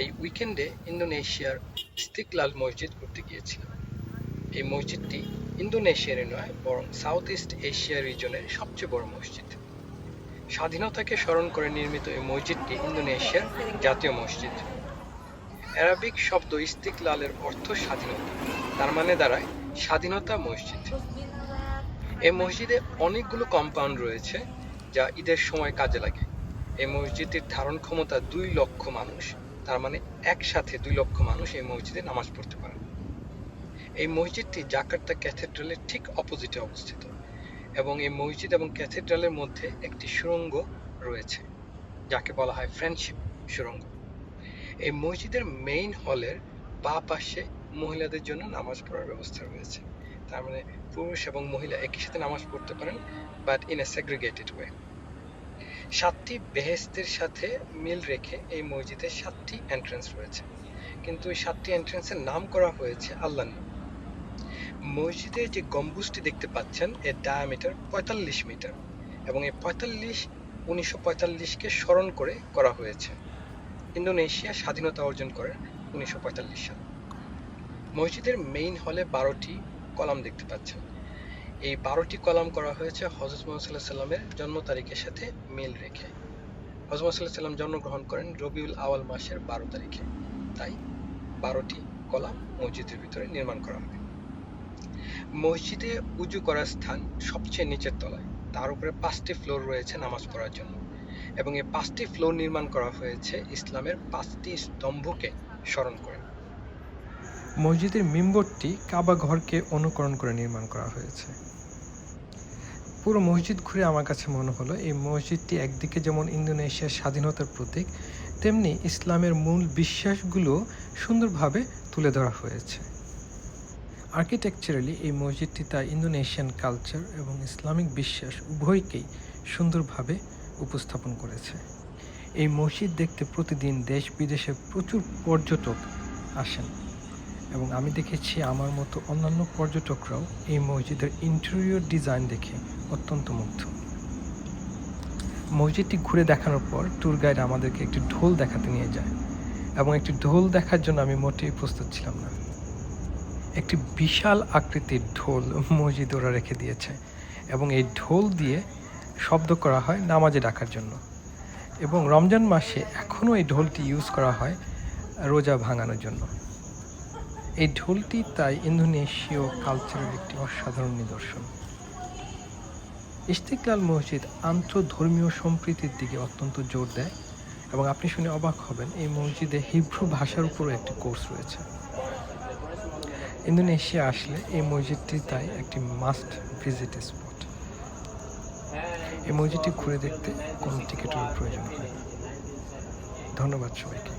এই উইকেন্ডে ইন্দোনেশিয়ার ইস্তিকলাল মসজিদ ঘুরতে গিয়েছিলাম। এই মসজিদটি ইন্দোনেশিয়ার নয়, বরং সাউথ ইস্ট এশিয়া রিজনের সবচেয়ে বড় মসজিদ। স্বাধীনতাকে স্মরণ করে নির্মিত এই মসজিদটি ইন্দোনেশিয়ার জাতীয় মসজিদ। অ্যারাবিক শব্দ ইস্তিকলালের অর্থ স্বাধীনতা। তার মানে দাঁড়ায় স্বাধীনতা মসজিদ। এই মসজিদে অনেকগুলো কম্পাউন্ড রয়েছে, যা ঈদের সময় কাজে লাগে। এই মসজিদটির ধারণ ক্ষমতা দুই লক্ষ মানুষ। তার মানে একসাথে দুই লক্ষ মানুষ এই মসজিদে নামাজ পড়তে পারে। এই মসজিদটি জাকার্তা ক্যাথেড্রালের ঠিক অপোজিটে অবস্থিত এবং এই মসজিদ এবং ক্যাথেড্রালের মধ্যে একটি সুড়ঙ্গ রয়েছে, যাকে বলা হয় ফ্রেন্ডশিপ সুড়ঙ্গ এই মসজিদের মেইন হলের বা পাশে মহিলাদের জন্য নামাজ পড়ার ব্যবস্থা রয়েছে। তার মানে পুরুষ এবং মহিলা একই সাথে নামাজ পড়তে পারেন but in a segregated way সাতটি বেহেস্তের সাথে মিল রেখে এই মসজিদে সাতটি এন্ট্রেন্স রয়েছে। কিন্তু এই সাতটি এন্ট্রেন্সের নাম করা হয়েছে আল্লাহ নাম। মসজিদের যে গম্বুজটি দেখতে পাচ্ছেন, এর ডায়ামিটার পঁয়তাল্লিশ মিটার এবং এই পঁয়তাল্লিশ উনিশশো পঁয়তাল্লিশকে স্মরণ করে করা হয়েছে। ইন্দোনেশিয়া স্বাধীনতা অর্জন করে উনিশশো পঁয়তাল্লিশ সাল। মসজিদের মেইন হলে বারোটি কলাম দেখতে পাচ্ছেন। এই বারোটি কলাম করা হয়েছে হজরত মোহাম্মদ সাল্লামের জন্ম তারিখের সাথে মিল রেখে। হজরত মোহাম্মদ সাল্লাম জন্মগ্রহণ করেন রবিউল আওয়াল মাসের বারো তারিখে। তাই বারোটি কলাম মসজিদের ভিতরে নির্মাণ করা হয় মসজিদে উজু করার স্থান সবচেয়ে নিচের তলায়। তার উপরে পাঁচটি ফ্লোর রয়েছে নামাজ পড়ার জন্য। এবং এই পাঁচটি ফ্লোর নির্মাণ করা হয়েছে ইসলামের পাঁচটি স্তম্ভকে স্মরণ করে। মসজিদের মিম্বরটি কাবা ঘরকে অনুকরণ করে নির্মাণ করা হয়েছে। পুরো মসজিদ ঘুরে আমার কাছে মনে হলো, এই মসজিদটি একদিকে যেমন ইন্দোনেশিয়ার স্বাধীনতার প্রতীক, তেমনি ইসলামের মূল বিশ্বাসগুলো সুন্দরভাবে তুলে ধরা হয়েছে। আর্কিটেকচারালি এই মসজিদটি তার ইন্দোনেশিয়ান কালচার এবং ইসলামিক বিশ্বাস উভয়কেই সুন্দরভাবে উপস্থাপন করেছে। এই মসজিদ দেখতে প্রতিদিন দেশ বিদেশে প্রচুর পর্যটক আসেন। এবং আমি দেখেছি আমার মতো অন্যান্য পর্যটকরাও এই মসজিদের ইন্টেরিয়র ডিজাইন দেখে অত্যন্ত মুগ্ধ। মসজিদটি ঘুরে দেখানোর পর ট্যুর গাইড আমাদেরকে একটি ঢোল দেখাতে নিয়ে যায় এবং একটি ঢোল দেখার জন্য আমি মোটেই প্রস্তুত ছিলাম না। একটি বিশাল আকৃতির ঢোল মসজিদ ওরা রেখে দিয়েছে এবং এই ঢোল দিয়ে শব্দ করা হয় নামাজে ডাকার জন্য। এবং রমজান মাসে এখনও এই ঢোলটি ইউজ করা হয় রোজা ভাঙানোর জন্য। এই ঢোলটি তাই ইন্দোনেশীয় কালচারের একটি অসাধারণ নিদর্শন। ইস্তিকলাল মসজিদ আন্তঃধর্মীয় সম্প্রীতির দিকে অত্যন্ত জোর দেয় এবং আপনি শুনে অবাক হবেন, এই মসজিদে হিব্রু ভাষার উপরও একটি কোর্স রয়েছে। ইন্দোনেশিয়া আসলে এই মসজিদটি তাই একটি মাস্ট ভিজিট স্পট। এই মসজিদটি ঘুরে দেখতে কোনো টিকিটের প্রয়োজন হয় ধন্যবাদ সবাইকে।